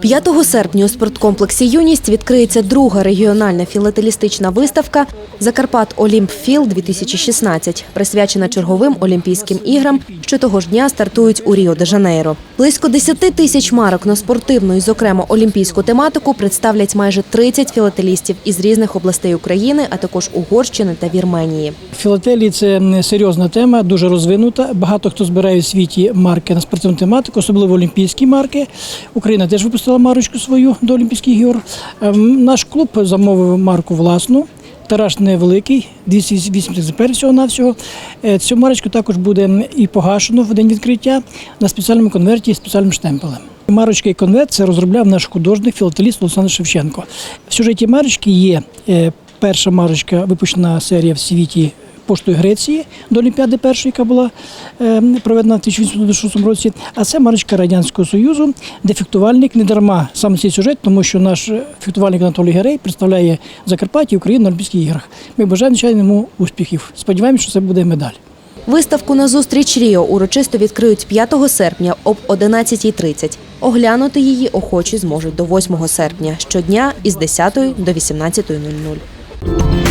5 серпня у спорткомплексі Юність відкриється друга регіональна філателістична виставка Закарпат Олімпфіл 2016 присвячена черговим Олімпійським іграм, що того ж дня стартують у Ріо-де-Жанейро. Близько 10 тисяч марок на спортивну і, зокрема, олімпійську тематику представлять майже 30 філателістів із різних областей України, а також Угорщини та Вірменії. Філателії це серйозна тема, дуже розвинута. Багато хто збирає в світі марки на спортивну тематику, особливо олімпійські марки. Україна теж випустила марочку свою до Олімпійських ігор. Ем, Наш клуб замовив марку власну. Тираж невеликий, 280 екземплярів всього навсього. Цю марочку також буде і погашено в день відкриття на спеціальному конверті з спеціальним штемпелем. Марочка і конверт це розробляв наш художник філателіст Олександр Шевченко. В сюжеті марочки є е, перша марочка, випущена серія в світі поштою Греції до Олімпіади першої, яка була е, проведена в 1896 році. А це марочка Радянського Союзу, де фехтувальник не дарма саме цей сюжет, тому що наш фехтувальник Анатолій Герей представляє Закарпаття і Україну на Олімпійських іграх. Ми бажаємо звичайно успіхів. Сподіваємося, що це буде медаль. Виставку на зустріч Ріо урочисто відкриють 5 серпня об 11.30. Оглянути її охочі зможуть до 8 серпня щодня із 10 до 18.00.